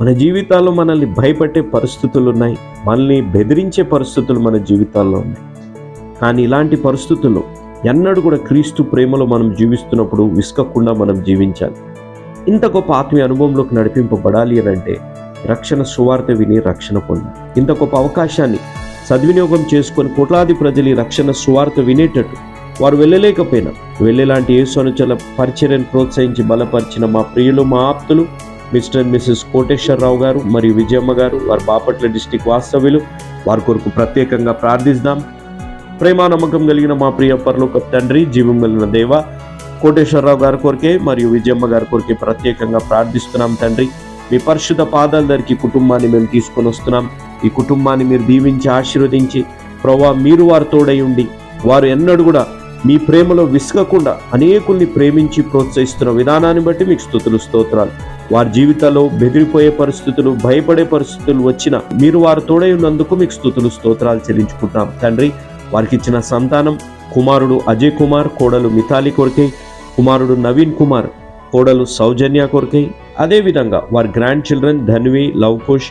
మన జీవితాల్లో మనల్ని భయపెట్టే పరిస్థితులు ఉన్నాయి. మనల్ని బెదిరించే పరిస్థితులు మన జీవితాల్లో ఉన్నాయి. కానీ ఇలాంటి పరిస్థితుల్లో ఎన్నడూ కూడా క్రీస్తు ప్రేమలో మనం జీవిస్తున్నప్పుడు విసుకకుండా మనం జీవించాలి. ఇంత గొప్ప ఆత్మీయ అనుభవంలోకి నడిపింపబడాలి అని అంటే రక్షణ సువార్త విని రక్షణ పొందాలి. ఇంత గొప్ప అవకాశాన్ని సద్వినియోగం చేసుకొని కోట్లాది ప్రజలు ఈ రక్షణ సువార్త వినేటట్టు వారు వెళ్ళలేకపోయినా. వెళ్ళేలాంటి యేసునుచల పరిచర్యను ప్రోత్సహించి బలపరిచిన మా ప్రియులు మా ఆప్తులు మిస్టర్ అండ్ మిస్సెస్ కోటేశ్వరరావు గారు మరియు విజయమ్మ గారు వారి బాపట్ల డిస్టిక్ వాస్తవ్యులు. వారి కొరకు ప్రత్యేకంగా ప్రార్థిస్తాం. ప్రేమ నమ్మకం కలిగిన మా ప్రియ పరలోక తండ్రి జీవం కలిగిన దేవ కోటేశ్వరరావు గారి కొరకే మరియు విజయమ్మ గారి కొరకే ప్రత్యేకంగా ప్రార్థిస్తున్నాం తండ్రి. మీ పరిశుద్ధ పాదాల దగ్గరికి కుటుంబాన్ని మేము తీసుకొని వస్తున్నాం. ఈ కుటుంబాన్ని మీరు దీవించి ఆశీర్వదించి ప్రభా మీరు వారి తోడై ఉండి వారు ఎన్నడూ కూడా మీ ప్రేమలో విసుగకుండా అనేకుల్ని ప్రేమించి ప్రోత్సహిస్తున్న విధానాన్ని బట్టి మీకు స్థుతులు స్తోత్రాలు. వారి జీవితాల్లో బెదిరిపోయే పరిస్థితులు భయపడే పరిస్థితులు వచ్చినా మీరు వారి తోడై ఉన్నందుకు మీకు స్థుతులు స్తోత్రాలు చెల్లించుకుంటున్నాం. తండ్రి వారికి ఇచ్చిన సంతానం కుమారుడు అజయ్ కుమార్ కోడలు మిథాలి కొరకై కుమారుడు నవీన్ కుమార్ కోడలు సౌజన్య కొరకై అదేవిధంగా వారి గ్రాండ్ చిల్డ్రన్ ధన్వి లవకుష్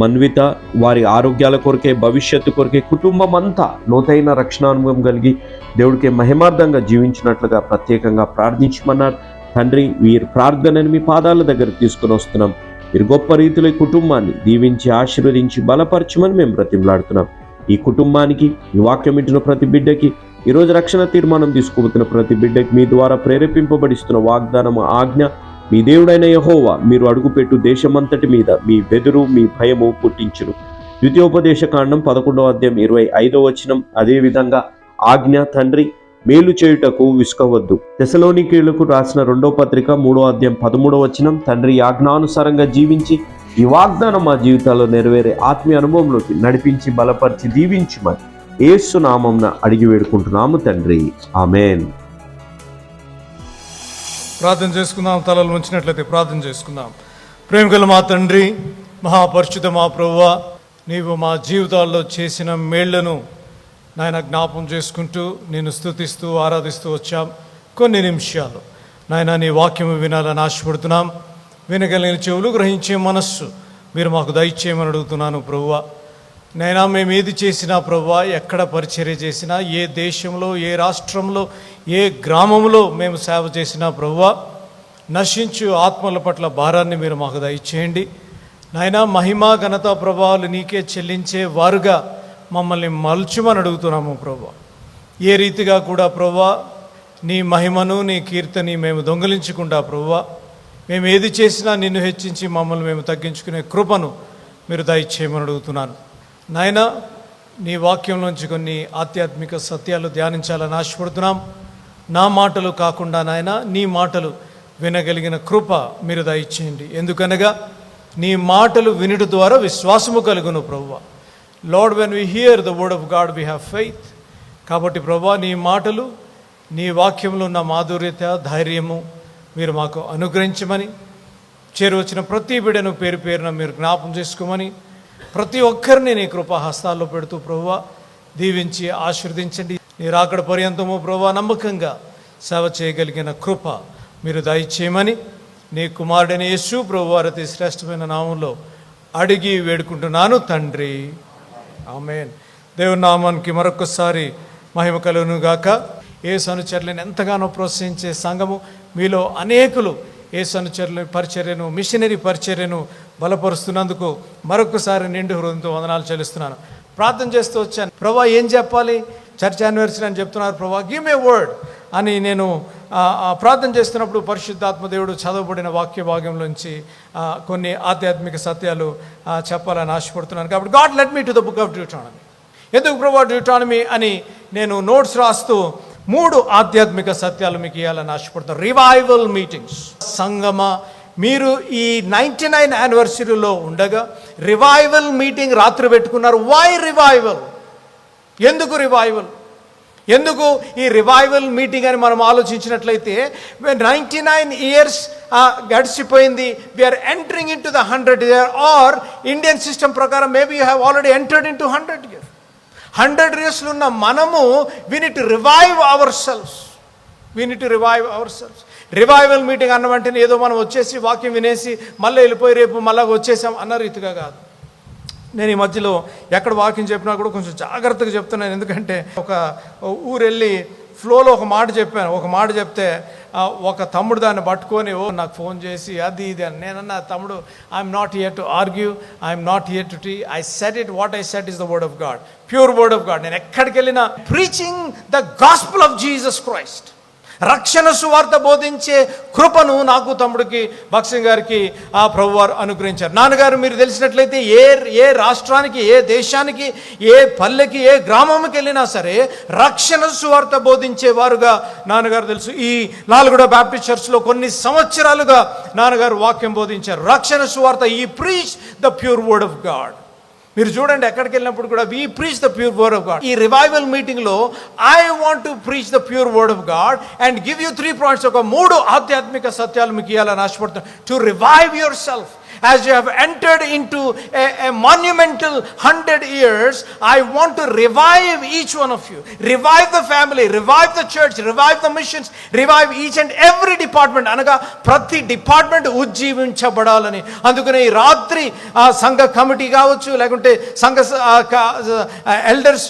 మన్విత వారి ఆరోగ్యాల కొరకే భవిష్యత్తు కొరకే కుటుంబం అంతా లోతైన రక్షణానుభవం కలిగి దేవుడికి మహిమార్థంగా జీవించినట్లుగా ప్రత్యేకంగా ప్రార్థించమన్నారు. తండ్రి వీరి ప్రార్థనని మీ పాదాల దగ్గర తీసుకుని వస్తున్నాం. మీరు గొప్ప రీతిలో ఈ కుటుంబాన్ని దీవించి ఆశీర్వదించి బలపరచమని మేము బ్రతిమలాడుతున్నాం. ఈ కుటుంబానికి ఈ వాక్యం ఇంటిన ప్రతి బిడ్డకి ఈరోజు రక్షణ తీర్మానం తీసుకుపోతున్న ప్రతి బిడ్డకి మీ ద్వారా ప్రేరేపింపబడిస్తున్న వాగ్దానం ఆజ్ఞ మీ దేవుడైన యహోవా మీరు అడుగుపెట్టు దేశమంతటి మీద మీ బెదురు మీ భయము పుట్టించును. ద్వితీయోపదేశ కాండం పదకొండవ అధ్యాయం ఇరవై ఐదవ వచనం. అదేవిధంగా ఆజ్ఞ తండ్రి మేలు చేయుటకు విసుకవద్దు తెసలోనికీయులకు రాసిన రెండో పత్రిక మూడో అధ్యాయం పదమూడవ వచనం. తండ్రి ఆజ్ఞానుసారంగా జీవించి ఈ వాగ్దానం మా జీవితాల్లో నెరవేరే ఆత్మీయ అనుభవంలోకి నడిపించి బలపరిచి దీవించుమని ఏసునామంన అడిగి వేడుకుంటున్నాము తండ్రి. ఆమెన్. ప్రార్థన చేసుకుందాం తలలు ఉంచినట్లయితే ప్రార్థన చేసుకుందాం. ప్రేమికుల మా తండ్రి మహాపరిశుద్ధ మా ప్రభువ నీవు మా జీవితాల్లో చేసిన మేళ్ళను నాయన జ్ఞాపం చేసుకుంటూ నేను స్థుతిస్తూ ఆరాధిస్తూ వచ్చాం కొన్ని నిమిషాలు. నాయన నీ వాక్యము వినాలని ఆశపడుతున్నాం. వినగలిగిన చెవులు గ్రహించే మనస్సు మీరు మాకు దయచేయమని అడుగుతున్నాను ప్రభువా నైనా మేము ఏది చేసినా ప్రభా ఎక్కడ పరిచర్య చేసినా ఏ దేశంలో ఏ రాష్ట్రంలో ఏ గ్రామంలో మేము సేవ చేసినా ప్రభువా నశించు ఆత్మల పట్ల భారాన్ని మీరు మాకు దయచేయండి. నాయనా మహిమ ఘనత ప్రభావాలు నీకే చెల్లించే వారుగా మమ్మల్ని మలుచుమని అడుగుతున్నాము ప్రభా. ఏ రీతిగా కూడా ప్రభా నీ మహిమను నీ కీర్తని మేము దొంగిలించకుండా ప్రభా మేము ఏది చేసినా నిన్ను హెచ్చించి మమ్మల్ని మేము తగ్గించుకునే కృపను మీరు దయచేయమని అడుగుతున్నాను. నాయన నీ వాక్యంలోంచి కొన్ని ఆధ్యాత్మిక సత్యాలు ధ్యానించాలని ఆశపడుతున్నాం. నా మాటలు కాకుండా నాయన నీ మాటలు వినగలిగిన కృప మీరు దయచేయండి. ఎందుకనగా నీ మాటలు వినుట ద్వారా విశ్వాసము కలుగును ప్రభువ Lord when we hear the word of God we have faith కాబట్టి ప్రభా నీ మాటలు నీ వాక్యంలో ఉన్న మాధుర్యత ధైర్యము మీరు మాకు అనుగ్రహించమని చేరువచ్చిన ప్రతి బిడను పేరు పేరున మీరు జ్ఞాపం చేసుకోమని ప్రతి ఒక్కరిని నీ కృపా హస్తాల్లో పెడుతూ ప్రభువ దీవించి ఆశీర్వదించండి. నీ రాకడ పర్యంతము ప్రభువ నమ్మకంగా సేవ చేయగలిగిన కృప మీరు దయచేయమని నీ కుమారుడైన యేసు ప్రభు వారి అతి శ్రేష్టమైన నామంలో అడిగి వేడుకుంటున్నాను తండ్రి. ఆమెన్. దేవుని నామానికి మరొకసారి మహిమ కలుగును గాక ఏ సనుచరులను ఎంతగానో ప్రోత్సహించే సంఘము మీలో అనేకులు ఏ అనుచరుల పరిచర్యను మిషనరీ పరిచర్యను బలపరుస్తున్నందుకు మరొకసారి నిండు హృదయంతో వందనాలు చెల్లిస్తున్నాను. ప్రార్థన చేస్తూ వచ్చాను. ప్రభా ఏం చెప్పాలి? చర్చ్ యానివర్సరీ అని చెప్తున్నారు ప్రభా గివ్ మే వర్డ్ అని నేను ప్రార్థన చేస్తున్నప్పుడు పరిశుద్ధాత్మ దేవుడు చదవబడిన వాక్య భాగంలోంచి కొన్ని ఆధ్యాత్మిక సత్యాలు చెప్పాలని ఆశపడుతున్నాను. కాబట్టి God let me to the book of Deuteronomy ఎందుకు ప్రభా డ్యూటానమీ అని నేను నోట్స్ రాస్తూ మూడు ఆధ్యాత్మిక సత్యాలు మీకు ఇవ్వాలని ఆశపడుతున్నాను. రివైవల్ మీటింగ్స్ సంగమ మీరు ఈ నైంటీ నైన్ యానివర్సరీలో ఉండగా రివైవల్ మీటింగ్ రాత్రి పెట్టుకున్నారు. వై రివైవల్ ఎందుకు రివైవల్ ఎందుకు ఈ రివైవల్ మీటింగ్ అని మనం ఆలోచించినట్లయితే నైంటీ నైన్ ఇయర్స్ గడిచిపోయింది we are entering into the hundred year our Indian system ప్రకారం maybe you have already entered into hundred year hundred ఇయర్స్లో ఉన్న మనము we need revive our cells we need revive our cells revival meeting అన్న వెంటనే ఏదో మనం వచ్చేసి వాక్యం వినేసి మళ్ళీ వెళ్ళిపోయి రేపు మళ్ళీ వచ్చేసాం అన్న రీతిగా కాదు. నేను ఈ మధ్యలో ఎక్కడ వాకింగ్ చెప్పినా కూడా కొంచెం జాగ్రత్తగా చెప్తున్నాను. ఎందుకంటే ఒక ఊరు వెళ్ళి ఫ్లోలో ఒక మాట చెప్పాను. ఒక మాట చెప్తే ఒక తమ్ముడు దాన్ని పట్టుకొని ఓ నాకు ఫోన్ చేసి అది ఇది అని. నేనన్నా తమ్ముడు I'm not here to argue I'm not here to tea I said it what I said is the word of God pure word of God నేను ఎక్కడికి వెళ్ళినా preaching the gospel of Jesus Christ రక్షణ సువార్త బోధించే కృపను నాకు తమ్ముడికి భక్సింగ్ గారికి ఆ ప్రభువారు అనుగ్రహించారు. నాన్నగారు మీరు తెలిసినట్లయితే ఏ ఏ రాష్ట్రానికి ఏ దేశానికి ఏ పల్లెకి ఏ గ్రామంకి వెళ్ళినా సరే రక్షణ సువార్త బోధించేవారుగా నాన్నగారు తెలుసు. ఈ నాలుగుడ బ్యాప్టిస్ట్ చర్చ్లో కొన్ని సంవత్సరాలుగా నాన్నగారు వాక్యం బోధించారు. రక్షణ సువార్త ఈ preach the pure word of God మీరు చూడండి ఎక్కడికి వెళ్ళినప్పుడు కూడా we preach the pure word of God ఈ రివైవల్ మీటింగ్లో I want to preach the pure word of God and give you three points ఒక మూడు ఆధ్యాత్మిక సత్యాలు మీకు ఇవ్వాలని ఆశపడుతున్నాను. To revive yourself as you have entered into a, a monumental hundred years, I want to revive each one of you. Revive the family, revive the church, revive the missions, revive each and every department. అనగా ప్రతి department ఉజ్జీవించబడాలని అందుకనే ఈ రాత్రి ఆ సంఘ committee కావచ్చు లేకుంటే సంఘ elders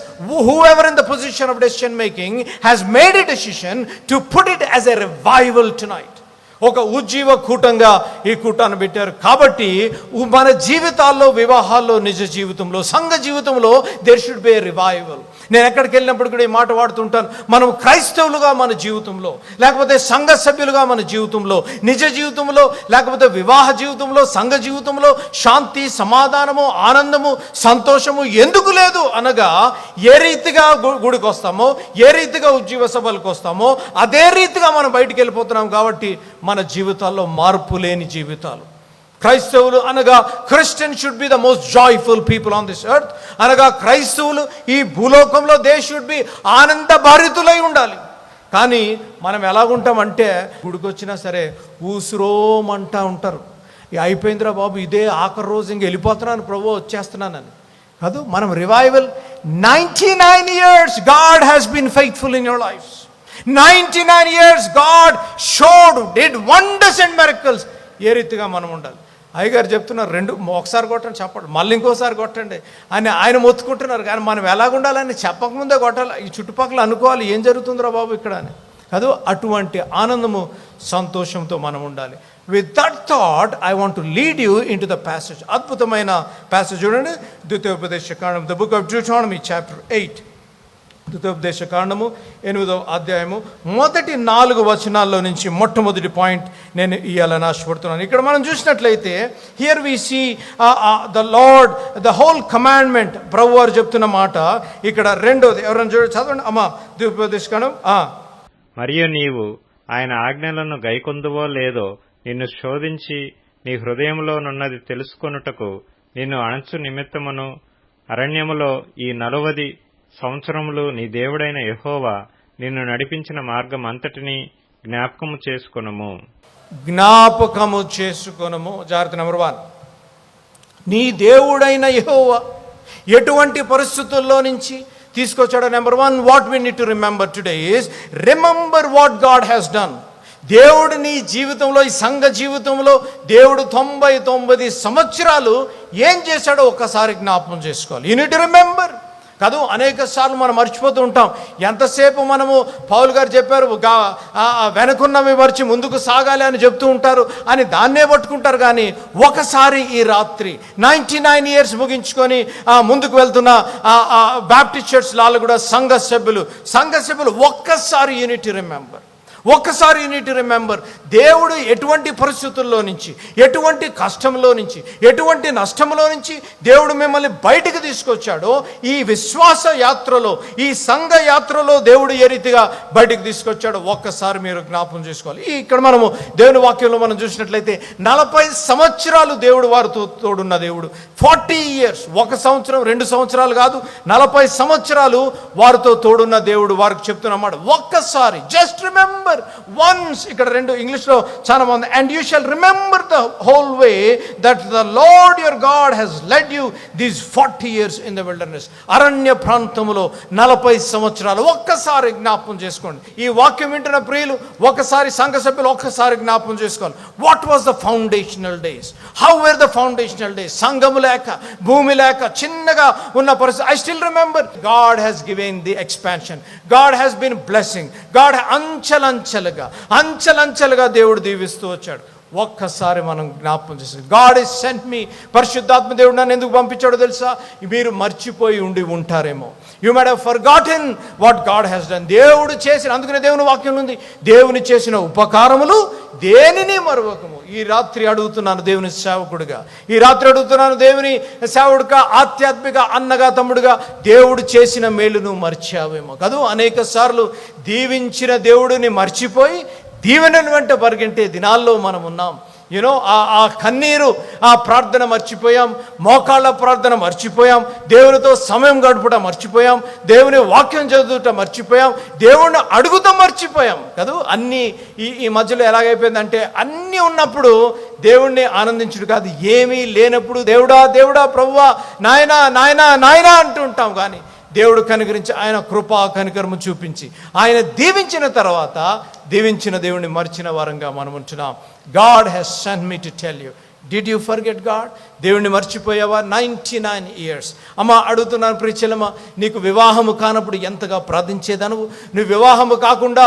whoever in the position of decision making has made a decision to put it as a revival tonight ఒక ఉజ్జీవ కూటంగా ఈ కూటాన్ని పెట్టారు. కాబట్టి మన జీవితాల్లో వివాహాల్లో నిజ జీవితంలో సంఘ జీవితంలో దేర్ షుడ్ బి రివైవల్ నేను ఎక్కడికి వెళ్ళినప్పుడు కూడా ఈ మాట వాడుతుంటాను. మనం క్రైస్తవులుగా మన జీవితంలో లేకపోతే సంఘ సభ్యులుగా మన జీవితంలో నిజ జీవితంలో లేకపోతే వివాహ జీవితంలో సంఘ జీవితంలో శాంతి సమాధానము ఆనందము సంతోషము ఎందుకు లేదు అనగా ఏ రీతిగా గుడికి వస్తామో ఏ రీతిగా ఉజ్జీవ సభలకు వస్తామో అదే రీతిగా మనం బయటికి వెళ్ళిపోతున్నాం కాబట్టి మన జీవితాల్లో మార్పు లేని జీవితాలు. క్రైస్తవులు అనగా Christian should be the most joyful people on this earth అనగా క్రైస్తవులు ఈ భూలోకంలో దే షుడ్ బి ఆనంద భారితులై ఉండాలి. కానీ మనం ఎలాగుంటామంటే గుడికొచ్చినా సరే ఊసురోమంటా ఉంటారు. ఇక అయిపోయిందిరా బాబు ఇదే ఆఖరి రోజు ఇంక వెళ్ళిపోతున్నాను ప్రభు వచ్చేస్తున్నానని. కాదు మనం revival ninety nine years God has been faithful in your life ninety nine years God showed did wonders and miracles ఏ రీతిగా మనం ఉండాలి? అయ్యగారు చెప్తున్నారు రెండు ఒకసారి కొట్టండి చెప్పండి మళ్ళీ ఇంకోసారి కొట్టండి అని ఆయన మొత్తుకుంటున్నారు. కానీ మనం ఎలాగుండాలని చెప్పకముందే కొట్టాలి. ఈ చుట్టుపక్కల అనుకోవాలి ఏం జరుగుతుందిరా బాబు ఇక్కడ అని. కాదు అటువంటి ఆనందము సంతోషంతో మనం ఉండాలి. With that thought I want to lead you into the passage అద్భుతమైన ప్యాసేజ్ చూడండి. ద్వితీయోపదేశ కాండం ద బుక్ ఆఫ్ జూటానమీ చాప్టర్ ఎయిట్ ద్వితోపదేశ కాండము ఎనిమిదవ అధ్యాయము మొదటి నాలుగు వచనాల్లో నుంచి మొట్టమొదటి పాయింట్ నేను ఇవ్వాలని ఆశపడుతున్నాను. ఇక్కడ మనం చూసినట్లయితే here we see the Lord the whole commandment ప్రభు వారు చెప్తున్న మాట ఇక్కడ రెండోది ఎవరైనా చూడ చదవండి. అమ్మా ద్వితోపదేశ కాండం మరియు నీవు ఆయన ఆజ్ఞలను గైకొందువో లేదో నిన్ను శోధించి నీ హృదయంలోనున్నది తెలుసుకొనుటకు నిన్ను అణచు నిమిత్తమును అరణ్యములో ఈ నలువది సంవత్సరములు నీ దేవుడైన యహోవా నిన్ను నడిపించిన మార్గం అంతటినీ జ్ఞాపకము చేసుకునము. జ్ఞాపకము చేసుకొనము. జాగ్రత్త నెంబర్ వన్. నీ దేవుడైన యహోవా ఎటువంటి పరిస్థితుల్లో నుంచి తీసుకొచ్చాడో number one what we need to remember today is remember what God has done దేవుడు నీ జీవితంలో ఈ సంఘ జీవితంలో దేవుడు తొంభై తొమ్మిది సంవత్సరాలు ఏం చేశాడో ఒక్కసారి జ్ఞాపకం చేసుకోవాలి. యూ నీడ్ రిమెంబర్ కాదు అనేక సార్లు మనం మర్చిపోతూ ఉంటాం. ఎంతసేపు మనము పౌల్ గారు చెప్పారు గా- వెనకున్నవి మర్చి ముందుకు సాగాలి అని చెప్తూ ఉంటారు అని దాన్నే పట్టుకుంటారు కానీ ఒకసారి ఈ రాత్రి నైంటీ నైన్ ఇయర్స్ ముగించుకొని ముందుకు వెళ్తున్న బ్యాప్టిస్ట్ చర్చ్ లాలు కూడా సంఘ సభ్యులు సంఘ సభ్యులు ఒక్కసారి యూనిట్ రిమెంబర్. ఒక్కసారి యూనిట్ రిమెంబర్ దేవుడు ఎటువంటి పరిస్థితుల్లో నుంచి ఎటువంటి కష్టంలో నుంచి ఎటువంటి నష్టంలో నుంచి దేవుడు మిమ్మల్ని బయటికి తీసుకొచ్చాడో ఈ విశ్వాస యాత్రలో ఈ సంఘ యాత్రలో దేవుడు ఏ రీతిగా బయటికి తీసుకొచ్చాడో ఒక్కసారి మీరు జ్ఞాపకం చేసుకోవాలి. ఇక్కడ మనము దేవుని వాక్యంలో మనం చూసినట్లయితే నలభై సంవత్సరాలు దేవుడు వారితో తోడున్న దేవుడు. ఫార్టీ ఇయర్స్ ఒక సంవత్సరం రెండు సంవత్సరాలు కాదు నలభై సంవత్సరాలు వారితో తోడున్న దేవుడు వారికి చెప్తున్నమాట ఒక్కసారి జస్ట్ రిమెంబర్ రిమెంబర్ వన్స్ ఇక్కడ రెండు ఇంగ్లీష్లో చాలా బాగుంది. And you shall remember the whole way that the Lord your God has led you these forty years in the wilderness అరణ్య ప్రాంతంలో నలభై సంవత్సరాలు. ఒక్కసారి జ్ఞాపకం చేసుకోండి. ఈ వాక్యం వింటున్న ప్రియులు ఒకసారి సంఘ సభ్యులు ఒక్కసారి జ్ఞాపకం చేసుకోవాలి. What was the foundational days how were the foundational days సంఘము లేక భూమి లేక చిన్నగా ఉన్న పరిస్థితి. I still remember God has given the expansion God has been blessing God అంచలం అంచెలంచెలుగా అంచెలంచెలుగా దేవుడు దీవిస్తూ వచ్చాడు. ఒక్కసారి మనం జ్ఞాపకం చేసి గాడ్ ఇస్ సెంట్ మీ పరిశుద్ధాత్మ దేవుడు నన్ను ఎందుకు పంపించాడో తెలుసా? మీరు మర్చిపోయి ఉండి ఉంటారేమో. You made forgotten what God has done దేవుడు చేసిన అందుకనే దేవుని వాక్యం ఉంది. దేవుని చేసిన ఉపకారములు దేనిని మరవకము? ఈ రాత్రి అడుగుతున్నాను దేవుని సేవకుడిగా. ఈ రాత్రి అడుగుతున్నాను దేవుని సేవకుడిగా ఆధ్యాత్మిక అన్నగా తమ్ముడుగా. దేవుడు చేసిన మేలును మర్చావేమో. కదూ అనేక సార్లు దీవించిన దేవుడిని మర్చిపోయి దీవెనను వెంట పరిగెంటే దినాల్లో మనం ఉన్నాం. యూనో ఆ ఆ కన్నీరు ఆ ప్రార్థన మర్చిపోయాం. మోకాళ్ళ ప్రార్థన మర్చిపోయాం. దేవునితో సమయం గడుపుట మర్చిపోయాం. దేవుని వాక్యం చదువుట మర్చిపోయాం. దేవుణ్ణి అడుగుతూ మర్చిపోయాం. కదా? అన్నీ ఈ ఈ మధ్యలో ఎలాగైపోయిందంటే అన్నీ ఉన్నప్పుడు దేవుణ్ణి ఆనందించుడు కాదు. ఏమీ లేనప్పుడు దేవుడా దేవుడా ప్రభువా నాయనా నాయనా నాయనా అంటూ ఉంటాం. కానీ దేవుడు కనుగరించి ఆయన కృపా కనికరము చూపించి ఆయన దీవించిన తర్వాత దీవించిన దేవుడిని మర్చిన వారంగా మనం ఉంచున్నాం God has sent me to tell you did you forget God దేవుణ్ణి మర్చిపోయావా? Ninety nine years. అమ్మ అడుగుతున్నాను ప్రిచలమ్మ నీకు వివాహము కానప్పుడు ఎంతగా ప్రార్థించేదనువు? నువ్వు వివాహము కాకుండా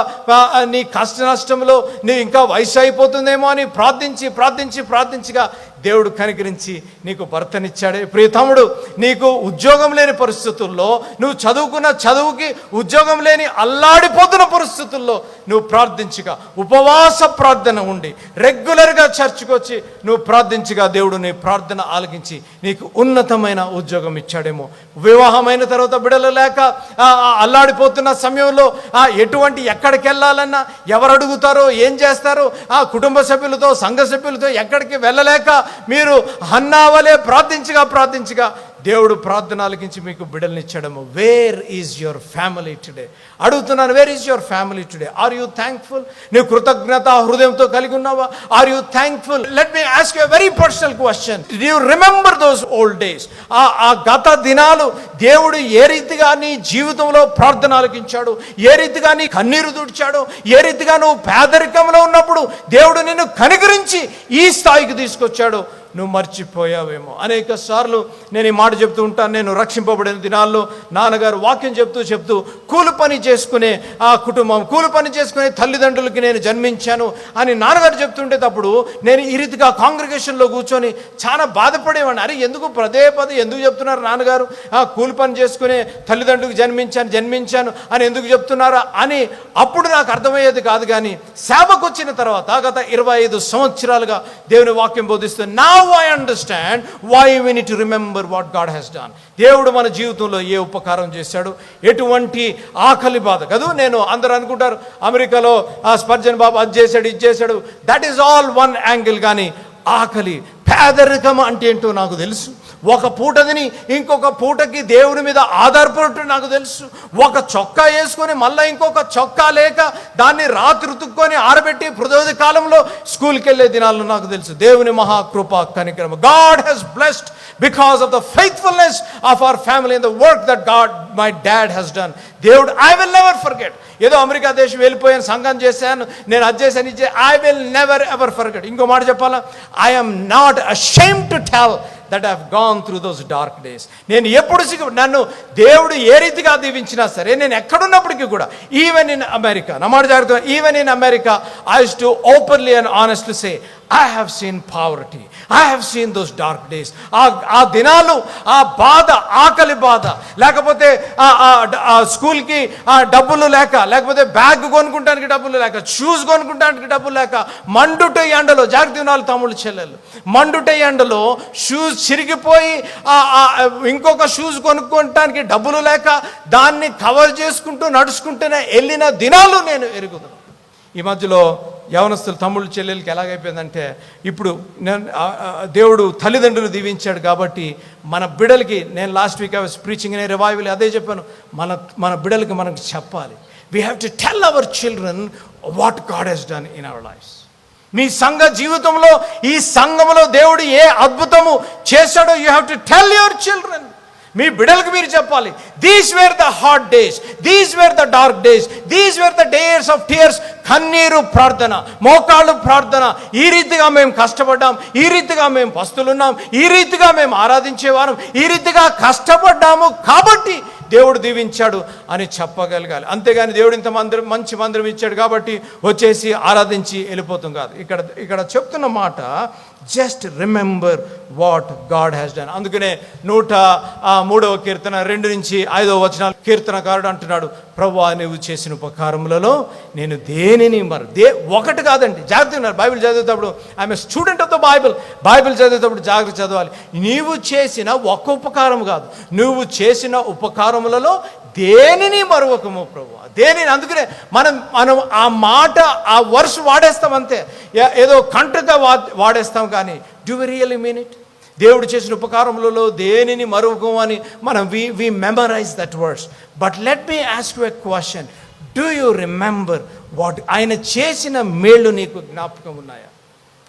నీ కష్ట నష్టంలో నీ ఇంకా వయసు అయిపోతుందేమో అని ప్రార్థించి ప్రార్థించి ప్రార్థించగా దేవుడు కనికరించి నీకు భర్తనిచ్చాడే. ప్రియతముడు నీకు ఉద్యోగం లేని పరిస్థితుల్లో నువ్వు చదువుకున్న చదువుకి ఉద్యోగం లేని అల్లాడిపోతున్న పరిస్థితుల్లో నువ్వు ప్రార్థించగా ఉపవాస ప్రార్థన ఉండి రెగ్యులర్గా చర్చికి వచ్చి నువ్వు ప్రార్థించగా దేవుడు నీ ప్రార్థన ఆలకించి నీకు ఉన్నతమైన ఉద్యోగం ఇచ్చాడేమో. వివాహమైన తర్వాత బిడలు లేక ఆ, అల్లాడిపోతున్న సమయంలో ఆ, ఎటువంటి ఎక్కడికి వెళ్ళాలన్నా ఎవరు అడుగుతారో ఏం చేస్తారో ఆ కుటుంబ సభ్యులతో సంఘ సభ్యులతో ఎక్కడికి వెళ్ళలేక మీరు హన్నావలే ప్రార్థించగా ప్రార్థించగా దేవుడు ప్రార్థన ఆలకించి మీకు బిడల్నిచ్చడము where is your family today అడుగుతున్నాను where is your family today are you thankful నీ కృతజ్ఞత హృదయంతో కలిగి ఉన్నావా? Are you thankful let me ask a very personal question you remember those old days ఆ ఆ గత దినాలు దేవుడు ఏ రీతిగా నీ జీవితంలో ప్రార్థన ఆలకించాడు ఏ రీతిగా నీ కన్నీరు తుడిచాడు? ఏ రీతిగా నువ్వు పేదరికంలో ఉన్నప్పుడు దేవుడు నిన్ను కనికరించి ఈ స్థాయికి తీసుకొచ్చాడు? నువ్వు మర్చిపోయావేమో. అనేక సార్లు నేను ఈ మాట చెప్తూ ఉంటాను నేను రక్షింపబడిన దినాల్లో నాన్నగారు వాక్యం చెప్తూ చెప్తూ కూలి పని చేసుకునే ఆ కుటుంబం కూలి పని చేసుకునే తల్లిదండ్రులకి నేను జన్మించాను అని నాన్నగారు చెప్తుండేటప్పుడు నేను ఈ రీతిగా కాంగ్రిగేషన్లో కూర్చొని చాలా బాధపడేవాడిని. అరే ఎందుకు పదే పదే ఎందుకు చెప్తున్నారు నాన్నగారు? ఆ కూలి పని చేసుకునే తల్లిదండ్రులకు జన్మించాను జన్మించాను అని ఎందుకు చెప్తున్నారా అని అప్పుడు నాకు అర్థమయ్యేది కాదు కానీ సేవకు వచ్చిన తర్వాత గత ఇరవై ఐదు సంవత్సరాలుగా దేవుని వాక్యం బోధిస్తూ నా I understand why we need to remember what God has done దేవుడు మన జీవితంలో ఏ ఉపకారం చేశాడు? ఎటువంటి ఆకలి బాధ కదూ. నేను అందరూ అనుకుంటారు అమెరికాలో ఆ స్పర్జన్ బాబు అది చేశాడు ఇది చేశాడు. That is all one angle కానీ ఆకలి పేదరికం అంటే ఏంటో నాకు తెలుసు. ఒక పూటదిని ఇంకొక పూటకి దేవుని మీద ఆధారపడటం నాకు తెలుసు. ఒక చొక్కా వేసుకొని మళ్ళీ ఇంకొక చొక్కా లేక దాన్ని రాత్రి ఉతుక్కొని ఆరబెట్టి పృథోది కాలంలో స్కూల్కి వెళ్ళే దినాల్లో నాకు తెలుసు. దేవుని మహాకృప కనికరమ. God has blessed because of the faithfulness of our family in the work that God my dad has done దేవుడు ఐ విల్ నెవర్ ఫర్గెట్ ఏదో అమెరికా దేశం వెళ్ళిపోయాను సంఘం చేశాను నేను అది చేశాను ఇది I will never ever forget ఇంకో మాట చెప్పాలా? I'm not ashamed to tell that have gone through those dark days నేను ఎప్పుడు సిగ్గు నన్ను దేవుడు ఏ రీతిగా దీవించినా సరే నేను ఎక్కడున్నప్పటికీ కూడా ఈవెన్ ఇన్ అమెరికా నా మాట జాగ్రత్త even in America I to openly and honest say I have seen poverty I have seen those dark days ఆ ఆ దినాలు ఆ బాధ ఆకలి బాధ. లేకపోతే ఆ- స్కూల్కి ఆ డబ్బులు లేక లేకపోతే బ్యాగ్ కొనుక్కుంటానికి డబ్బులు లేక షూస్ కొనుక్కుంటానికి డబ్బులు లేక మండుట ఎండలో జాగ్రత్త వినాలి తమ్ముళ్ళు చెల్లెలు మండుట ఎండలో షూస్ చిరిగిపోయి ఇంకొక షూస్ కొనుక్కోవటానికి డబ్బులు లేక దాన్ని కవర్ చేసుకుంటూ నడుచుకుంటూనే వెళ్ళిన దినాలు నేను ఎరుగుతున్నాను ఈ మధ్యలో యవనస్తులు తమ్ముళ్ళు చెల్లెలకి ఎలాగైపోయిందంటే ఇప్పుడు నేను దేవుడు తల్లిదండ్రులు దీవించాడు కాబట్టి మన బిడలకి నేను last week I was preaching అనే రివైవల్ అదే చెప్పాను మన మన బిడలకి మనకు చెప్పాలి. We have to tell our children what God has done in our life మీ సంఘ జీవితంలో ఈ సంఘంలో దేవుడు ఏ అద్భుతము చేశాడో you have to tell your children మీ బిడలకు మీరు చెప్పాలి. These were the hot days these were the dark days these were the days of tears కన్నీరు ప్రార్థన మోకాళ్ళు ప్రార్థన. ఈ రీతిగా మేము కష్టపడ్డాం. ఈ రీతిగా మేము పస్తులున్నాం. ఈ రీతిగా మేము ఆరాధించేవారం. ఈ రీతిగా కష్టపడ్డాము కాబట్టి దేవుడు దీవించాడు అని చెప్పగలగాలి. అంతేగాని దేవుడు ఇంత మందిరం మంచి మందిరం ఇచ్చాడు కాబట్టి వచ్చేసి ఆరాధించి వెళ్ళిపోతాం కాదు. ఇక్కడ ఇక్కడ చెప్తున్న మాట just remember what God has done అందుకనే నూట మూడవ కీర్తన రెండు నుంచి ఐదవ వచనాలు కీర్తనకారుడు అంటున్నాడు ప్రభా నువ్వు చేసిన ఉపకారములలో నేను దేనిని మరి దే ఒకటి కాదండి. జాగ్రత్త ఉన్నారు బైబిల్ చదివేటప్పుడు ఆమె student of the Bible Bible చదివేటప్పుడు జాగ్రత్త చదవాలి. నీవు చేసిన ఒక్క ఉపకారం కాదు. నువ్వు చేసిన ఉపకారం ఉపకారములలో దేనిని మరొకము ప్రభు? దేనిని? అందుకనే మనం మనం ఆ మాట ఆ వర్స్ వాడేస్తాం అంతే. ఏదో కంటగా వా వాడేస్తాం కానీ డూ రియల్లీ మీన్ ఇట్ దేవుడు చేసిన ఉపకారములలో దేనిని మరొకము అని మనం we we memorize that words but let me ask you a question do you remember what ఆయన చేసిన మేళ్ళు నీకు జ్ఞాపకం ఉన్నాయా?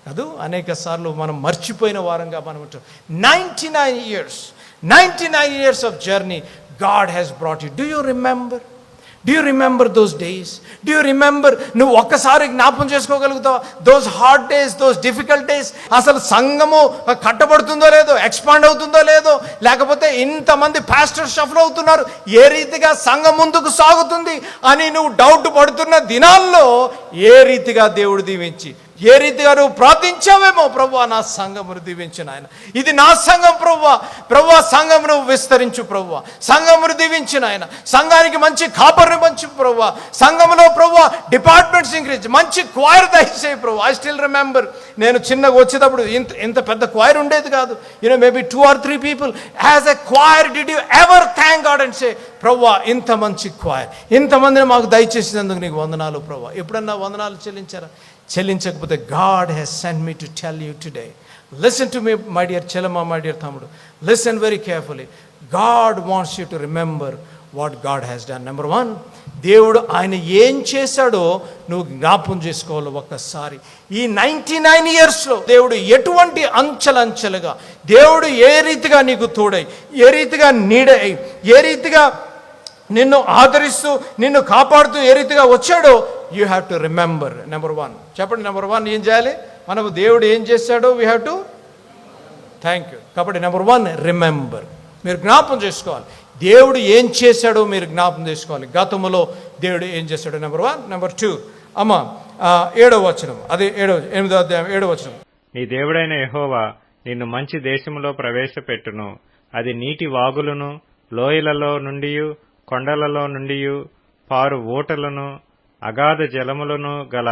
కాదు అనేక సార్లు మనం మర్చిపోయిన వారంగా మనం ఉంటాం. Ninety nine years ninety nine years of journey God has brought you do you remember do you remember those days do you remember నువ్వు ఒక్కసారి జ్ఞాపం చేసుకోగలుగుతావు? Those hard days those difficult days అసలు సంఘము కట్టబడుతుందో లేదో ఎక్స్పాండ్ అవుతుందో లేదో లేకపోతే ఇంతమంది పాస్టర్ షఫల్ అవుతున్నారు ఏ రీతిగా సంఘం ముందుకు సాగుతుంది అని నువ్వు డౌట్ పడుతున్న దినాల్లో ఏ రీతిగా దేవుడు దీవించి ఏ రీతిగా నువ్వు ప్రార్థించావేమో ప్రభు నా సంఘమును దీవించిన ఆయన. ఇది నా సంఘం ప్రభు ప్రభు సంఘమును విస్తరించు ప్రభు సంఘమును దీవించిన ఆయన. సంఘానికి మంచి కాపర్ని మంచి ప్రభు సంఘములో ప్రభు డిపార్ట్మెంట్స్ ఇంక్రీజ్ మంచి క్వైర్ దయచేయి ప్రభు. ఐ స్టిల్ రిమెంబర్ నేను చిన్నగా వచ్చేటప్పుడు ఇంత ఇంత పెద్ద క్వైర్ ఉండేది కాదు. You know maybe two or three people as a choir did you ever thank God and say ప్రభు ఇంత మంచి క్వైర్ ఇంతమందిని మాకు దయచేసినందుకు నీకు వందనాలు ప్రభు. ఎప్పుడన్నా వందనాలు చెల్లించారా? చెల్లించకపోతే God has sent me to tell you today listen to me my dear Chellamma my dear తమ్ముడు listen very carefully God wants you to remember what God has done number one దేవుడు ఆయన ఏం చేశాడో నువ్వు జ్ఞాపం చేసుకోవాలి ఒక్కసారి. ఈ నైంటీ నైన్ ఇయర్స్లో దేవుడు ఎటువంటి అంచెలంచెలుగా దేవుడు ఏ రీతిగా నీకు తోడై ఏ రీతిగా నీడై ఏ రీతిగా నిన్ను ఆదరిస్తూ నిన్ను కాపాడుతూ ఏ రీతిగా వచ్చాడో you have to remember number one చెప్పండి నెంబర్ వన్ ఏం చేయాలి? మనకు దేవుడు ఏం చేశాడో we have to thank you కాబట్టి నెంబర్ వన్ రిమెంబర్ మీరు జ్ఞాపం చేసుకోవాలి. దేవుడు ఏం చేశాడో మీరు జ్ఞాపం చేసుకోవాలి. గతంలో దేవుడు ఏం చేశాడో? నెంబర్ వన్ నెంబర్ టూ అమ్మ ఏడవ వచనం. అదే ఏడవ ఎనిమిదో అధ్యాయం ఏడవ వచనం. నీ దేవుడైన ఎహోవా నిన్ను మంచి దేశంలో ప్రవేశపెట్టును. అది నీటి వాగులను లోయలలో నుండి కొండలలో నుండి పారు ఊటలను అగాధ జలములను గల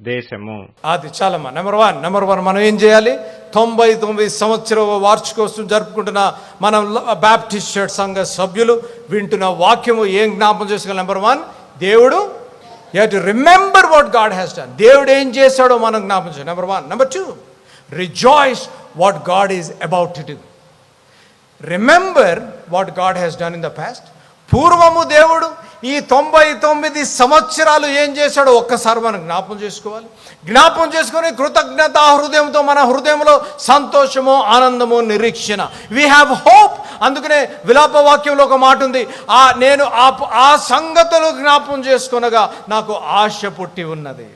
దేశము. అది చాలమ్మా. నెంబర్ వన్ నెంబర్ వన్ మనం ఏం చేయాలి? తొంభై తొమ్మిది సంవత్సరం వార్షికోత్సవం జరుపుకుంటున్న మనం బ్యాప్టిస్ట్ చర్చ్ సంఘ సభ్యులు వింటున్న వాక్యము ఏం జ్ఞాపం చేసుకోవాలి? నెంబర్ వన్ దేవుడు you to remember what God has done దేవుడు ఏం చేశాడో మనం జ్ఞాపం చేయాలి number one number two rejoice what God is about to do remember what God has done in the past పూర్వము దేవుడు ఈ తొంభై తొమ్మిది సంవత్సరాలు ఏం చేశాడో ఒక్కసారి మనం జ్ఞాపం చేసుకోవాలి. జ్ఞాపం చేసుకొని కృతజ్ఞత హృదయంతో మన హృదయంలో సంతోషము ఆనందము నిరీక్షణ. వీ హ్యావ్ హోప్ అందుకనే విలాప వాక్యంలో ఒక మాట ఉంది. ఆ నేను ఆ ఆ సంగతులు జ్ఞాపం చేసుకునగా నాకు ఆశ పుట్టి ఉన్నది.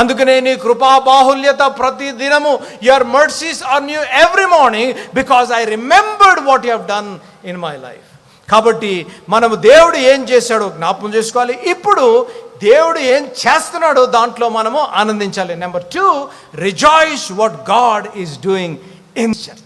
అందుకనే నీ కృపా బాహుల్యత ప్రతి దినము your mercies are new every morning because I remembered what you have done in my life కాబట్టి మనము దేవుడు ఏం చేశాడో జ్ఞాపం చేసుకోవాలి. ఇప్పుడు దేవుడు ఏం చేస్తున్నాడో దాంట్లో మనము ఆనందించాలి. Number two rejoice what God is doing in church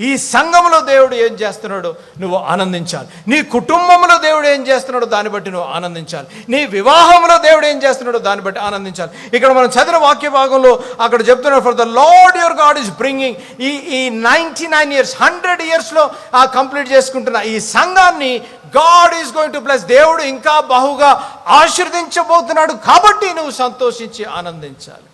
ఈ సంఘంలో దేవుడు ఏం చేస్తున్నాడు? నువ్వు ఆనందించాలి. నీ కుటుంబంలో దేవుడు ఏం చేస్తున్నాడో? దాన్ని బట్టి నువ్వు ఆనందించాలి. నీ వివాహంలో దేవుడు ఏం చేస్తున్నాడో? దాన్ని బట్టి ఆనందించాలి. ఇక్కడ మనం చదివిన వాక్య భాగంలో అక్కడ చెప్తున్నాడు for the Lord your God is bringing ఈ ఈ నైంటీ నైన్ ఇయర్స్ హండ్రెడ్ ఇయర్స్లో కంప్లీట్ చేసుకుంటున్న ఈ సంఘాన్ని God is going to bless దేవుడు ఇంకా బహుగా ఆశీర్దించబోతున్నాడు కాబట్టి నువ్వు సంతోషించి ఆనందించాలి.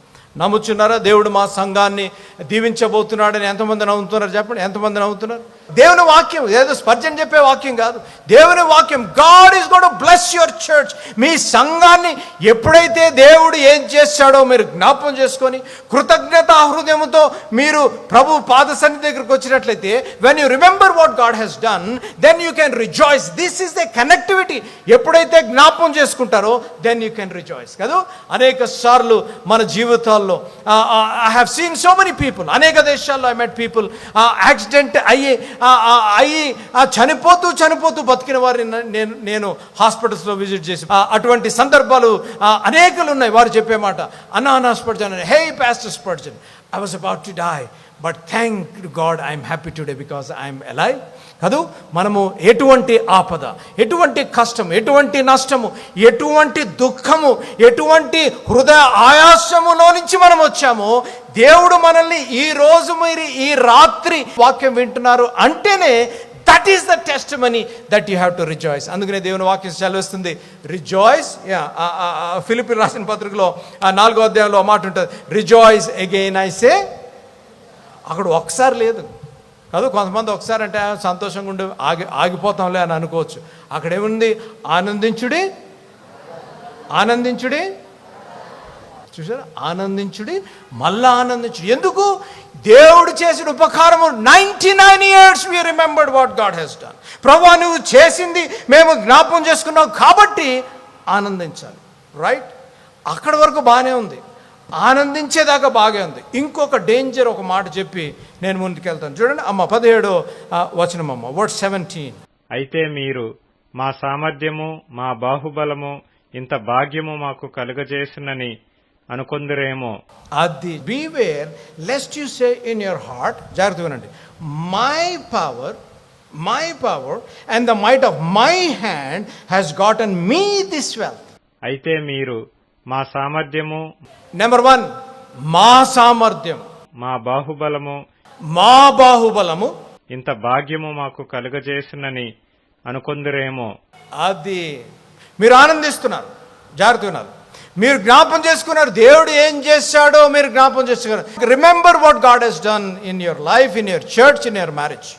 నమ్ముచున్నారా? దేవుడు మా సంఘాన్ని దీవించబోతున్నాడని ఎంతమంది నవ్వుతున్నారు చెప్పండి? ఎంతమంది నవ్వుతున్నారు దేవుని వాక్యం ఏదో స్పర్జన్ చెప్పే వాక్యం కాదు. దేవుని వాక్యం God is good bless your church మీ సంఘాన్ని ఎప్పుడైతే దేవుడు ఏం చేశాడో మీరు జ్ఞాపం చేసుకొని కృతజ్ఞత హృదయంతో మీరు ప్రభు పాద సన్నిధి దగ్గరికి వచ్చినట్లయితే when you remember what God has done then you can rejoice this is the connectivity ఎప్పుడైతే జ్ఞాపం చేసుకుంటారో దెన్ యూ కెన్ రిజాయిస్ కదా? అనేక సార్లు మన జీవితాల్లో I have seen so many people అనేక దేశాల్లో ఐ మెట్ పీపుల్ యాక్సిడెంట్ అయ్యి అయ్యి చనిపోతూ చనిపోతూ బతికిన వారిని నేను నేను హాస్పిటల్స్లో విజిట్ చేసి అటువంటి సందర్భాలు అనేకలు ఉన్నాయి వారు చెప్పే మాట అన్నా Spurgeon hey pastor Spurgeon I was about to die but thank God I'm happy today because I'm alive కాదు మనము ఎటువంటి ఆపద ఎటువంటి కష్టం ఎటువంటి నష్టము ఎటువంటి దుఃఖము ఎటువంటి హృదయ ఆయాసములో నుంచి మనం వచ్చామో దేవుడు మనల్ని ఈ రోజు మీరు ఈ రాత్రి వాక్యం వింటున్నారు అంటేనే that is the testimony that you have to rejoice అందుకనే దేవుని వాక్యం చదివిస్తుంది రిజాయిస్ ఫిలిపి రాసిన పత్రికలో ఆ నాలుగో అధ్యాయంలో మాట ఉంటుంది. రిజాయిస్ అగైన్ ఐసే అక్కడ ఒకసారి లేదు. కాదు కొంతమంది ఒకసారి అంటే సంతోషంగా ఉండి ఆగి ఆగిపోతాంలే అని అనుకోవచ్చు. అక్కడ ఏముంది? ఆనందించుడి ఆనందించుడి చూసారా ఆనందించుడి మళ్ళా ఆనందించుడు. ఎందుకు? దేవుడు చేసిన ఉపకారము ninety nine years we remembered what God has done ప్రభా నువ్వు చేసింది మేము జ్ఞాపకం చేసుకున్నాం కాబట్టి ఆనందించాలి. రైట్ అక్కడి వరకు బాగానే ఉంది. ఆనందించేదాకా బాగా ఉంది. ఇంకొక డేంజర్ ఒక మాట చెప్పి నేను ముందుకెళ్తాను. చూడండి అమ్మ పదిహేడో వచనం అమ్మ వర్డ్ సెవెంటీన్ అయితే మీరు మా సామర్థ్యము మా బాహుబలము ఇంత భాగ్యము మాకు కలుగజేసునని అనుకొందురేమో. అది beware lest you say in your heart జాగ్రత్త వినండి. My power my power and the might of my hand has gotten me this wealth అయితే మీరు మా సామర్థ్యము నెంబర్ వన్ మా సామర్థ్యం. మా బాహుబలము మా బాహుబలము ఇంత భాగ్యము మాకు కలుగజేసునని అనుకొందురేమో. అది మీరు ఆనందిస్తున్నారు జాగ్రత్త వినాలి మీరు జ్ఞాపం చేసుకున్నారు దేవుడు ఏం చేశాడో మీరు జ్ఞాపం చేసుకున్నారు. Remember what God has done in your life in your church in your marriage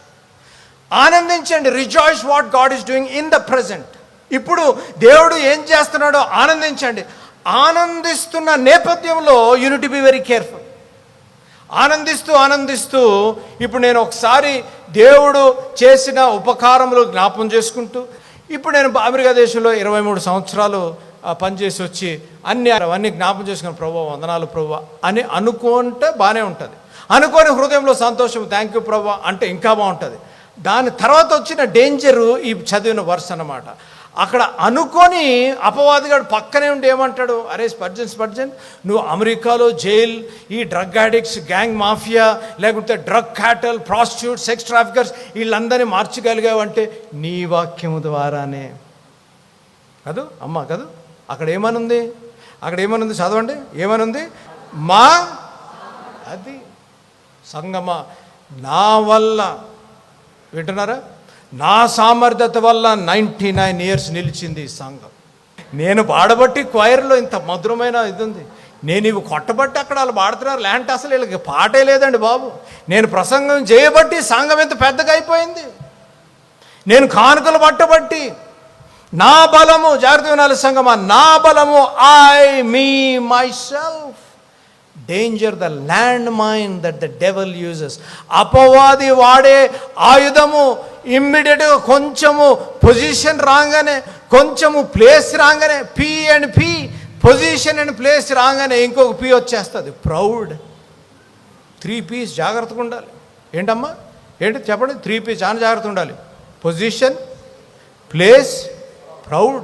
ఆనందించండి rejoice what God is doing in the present ఇప్పుడు దేవుడు ఏం చేస్తున్నాడో ఆనందించండి. ఆనందిస్తున్న నేపథ్యంలో యూనిట్ బి వెరీ కేర్ఫుల్ ఆనందిస్తూ ఆనందిస్తూ ఇప్పుడు నేను ఒకసారి దేవుడు చేసిన ఉపకారములు జ్ఞాపం చేసుకుంటూ ఇప్పుడు నేను అమెరికా దేశంలో ఇరవై మూడు సంవత్సరాలు పనిచేసి వచ్చి అన్ని అవన్నీ జ్ఞాపం చేసుకున్న ప్రభు వందనాలు ప్రభు అని అనుకుంటే బాగానే ఉంటుంది. అనుకోని హృదయంలో సంతోషం థ్యాంక్ యూ ప్రభు అంటే ఇంకా బాగుంటుంది. దాని తర్వాత వచ్చిన డేంజరు ఈ చదివిన వర్స్ అన్నమాట. అక్కడ అనుకొని అపవాదిగాడు పక్కనే ఉండి ఏమంటాడు? అరే స్పర్జన్ స్పర్జన్ నువ్వు అమెరికాలో జైల్ ఈ డ్రగ్ అడిక్ట్స్ గ్యాంగ్ మాఫియా లేకుంటే drug cartel prostitute sex traffickers వీళ్ళందరినీ మార్చగలిగావంటే నీ వాక్యము ద్వారానే. కాదు? అమ్మ కాదు? అక్కడ ఏమనుంది? అక్కడ ఏమనుంది? చదవండి. ఏమనుంది? మా అది సంగమ. నా వల్ల. వింటున్నారా? నా సామర్థ్యత వల్ల నైంటీ నైన్ ఇయర్స్ నిలిచింది ఈ సంఘం. నేను పాడబట్టి క్వైర్లో ఇంత మధురమైన ఇది ఉంది నేను ఇవి కొట్టబట్టి అక్కడ వాళ్ళు పాడుతున్నారు లేంటే అసలు వీళ్ళకి పాటే లేదండి బాబు. నేను ప్రసంగం చేయబట్టి సంఘం ఎంత పెద్దగా అయిపోయింది. నేను కానుకలు పట్టబట్టి నా బలము జాగ్రత్త వినాలి సంగమా నా బలము I me myself danger the land mine that the devil uses అపవాది వాడే ఆయుధము ఇమ్మీడియట్గా కొంచెము పొజిషన్ రాగానే కొంచెము ప్లేస్ రాగానే P and P position and place రాగానే ఇంకొక పి వచ్చేస్తుంది. ప్రౌడ్ త్రీ పీస్ జాగ్రత్తగా ఉండాలి. ఏంటమ్మా? ఏంటి చెప్పండి? త్రీ పీస్ చాలా జాగ్రత్త ఉండాలి. పొజిషన్ ప్లేస్ ప్రౌడ్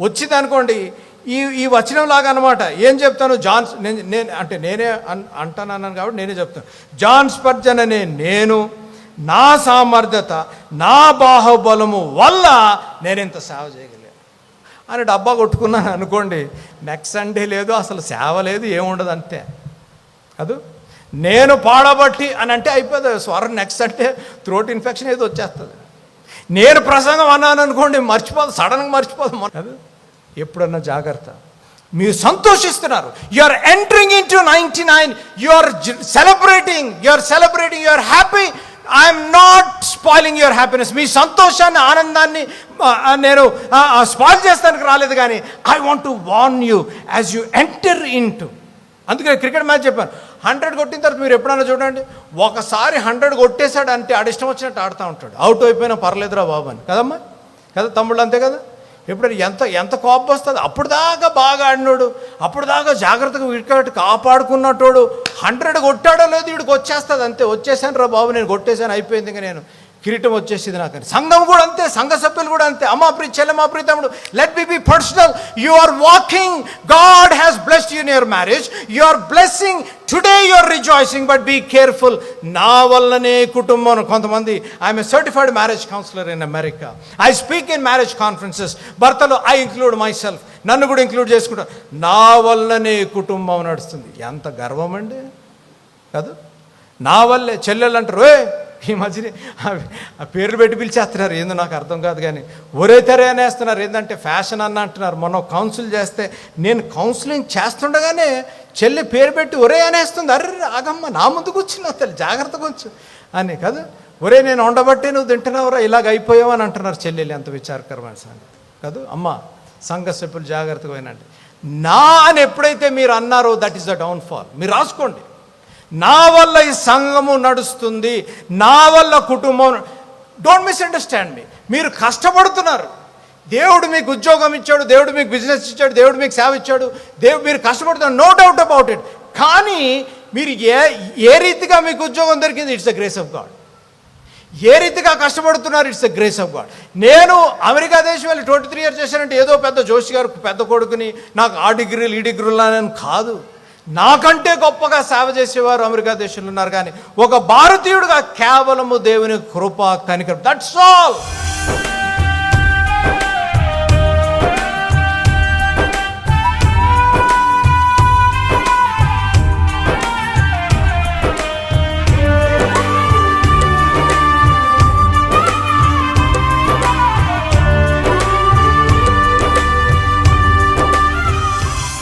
వచ్చింది అనుకోండి ఈ ఈ వచనం లాగా అనమాట ఏం చెప్తాను? జాన్స్ నేను నేను అంటే నేనే అన్ అంటానన్నాను కాబట్టి నేనే చెప్తాను. జాన్ స్పర్జన్ అనే నేను నా సామర్థ్యత నా బాహుబలము వల్ల నేను ఇంత సేవ చేయగలిగాను. అని డబ్బా కొట్టుకున్నాను అనుకోండి నెక్స్ట్ సండే లేదు అసలు సేవ లేదు ఏముండదు అంతే అదు నేను పాడబట్టి అని అంటే అయిపోతుంది స్వరం నెక్స్ట్ అంటే థ్రోట్ ఇన్ఫెక్షన్ ఏదో వచ్చేస్తుంది. నేను ప్రసంగం అన్నాను అనుకోండి మర్చిపోదు సడన్గా మర్చిపోదు. అది ఎప్పుడన్నా జాగ్రత్త. మీరు సంతోషిస్తున్నారు. You are entering into ninety nine you are celebrating you are celebrating you are happy I'm not spoiling your happiness మీ సంతోషాన్ని ఆనందాన్ని నేను స్పాయిల్ చేస్తానికి రాలేదు కానీ I want to warn you as you enter into అందుకే క్రికెట్ మ్యాచ్ చెప్పాను. Hundred కొట్టిన తర్వాత మీరు ఎప్పుడైనా చూడండి ఒకసారి హండ్రెడ్ కొట్టేశాడు అంటే ఆడిష్టం వచ్చినట్టు ఆడుతూ ఉంటాడు. అవుట్ అయిపోయినా పర్లేదురా బాబు అని. కదమ్మా? కదా తమ్ముళ్ళు అంతే కదా? ఎప్పుడైనా ఎంత ఎంత కోపం వస్తుంది? అప్పుడు దాకా బాగా ఆడినోడు. అప్పుడు దాకా జాగ్రత్తగా వికెట్ కాపాడుకున్నటోడు. హండ్రెడ్ కొట్టాడో లేదు వీడికి వచ్చేస్తుంది అంతే. వచ్చేసాను రా బాబు నేను కొట్టేశాను అయిపోయింది ఇంకా నేను. కిరీటం వచ్చేసింది నాకని సంఘం కూడా అంతే సంఘ సభ్యులు కూడా అంతే. అమ్మా ప్రీ తమ్ముడు let be be personal you are walking God has blessed you your marriage you are blessing today you are rejoicing but be careful నా వల్లనే కుటుంబం కొంతమంది I'm certified marriage counsellor in America I speak in marriage conferences భర్తలో I include myself నన్ను కూడా include చేసుకుంటా. నా వల్లనే కుటుంబం నడుస్తుంది. ఎంత గర్వం అండి. కాదు? నా వల్లే చెల్లెలు అంటారు ఏ ఈ మధ్యన ఆ- పేర్లు పెట్టి పిలిచేస్తున్నారు. ఏందో నాకు అర్థం కాదు కానీ ఒరే తెరే అనేస్తున్నారు. ఏంటంటే ఫ్యాషన్ అన్న అంటున్నారు. మొన్న కౌన్సిల్ చేస్తే నేను కౌన్సిలింగ్ చేస్తుండగానే చెల్లి పేరు పెట్టి ఒరే అనేస్తుంది. అర్రే ఆగమ్మ నా ముందు కూర్చున్నావు తల్లి జాగ్రత్తగా కొంచెం అని కదా. ఒరే నేను ఉండబట్టే నువ్వు తింటున్నావురా ఇలాగ అయిపోయావు అని అంటున్నారు చెల్లెలు. ఎంత విచారకరమైన సంగతి కాదు. అమ్మ సంఘ సభ్యులు జాగ్రత్తగా వినండి. నా అని ఎప్పుడైతే మీరు అన్నారో దట్ ఈస్ ద డౌన్ఫాల్ మీరు రాసుకోండి. నా వల్ల ఈ సంఘము నడుస్తుంది నా వల్ల కుటుంబం డోంట్ మిస్అండర్స్టాండ్ మీ మీరు కష్టపడుతున్నారు. దేవుడు మీకు ఉద్యోగం ఇచ్చాడు దేవుడు మీకు బిజినెస్ ఇచ్చాడు దేవుడు మీకు సేవ ఇచ్చాడు దేవుడు మీరు కష్టపడుతున్నారు. నో డౌట్ అబౌట్ ఇట్ కానీ మీరు ఏ ఏ రీతిగా మీకు ఉద్యోగం దొరికింది? It's the grace of God ఏ రీతిగా కష్టపడుతున్నారు? It's the grace of God నేను అమెరికా దేశం వెళ్ళి ట్వంటీ త్రీ ఇయర్స్ చేశానంటే ఏదో పెద్ద జోషి గారు పెద్ద కొడుకుని నాకు ఆ డిగ్రీలు ఈ డిగ్రీలు అని కాదు. నాకంటే గొప్పగా సేవ చేసేవారు అమెరికా దేశంలో ఉన్నారు కానీ ఒక భారతీయుడుగా కేవలము దేవుని కృప కనికరం. That's all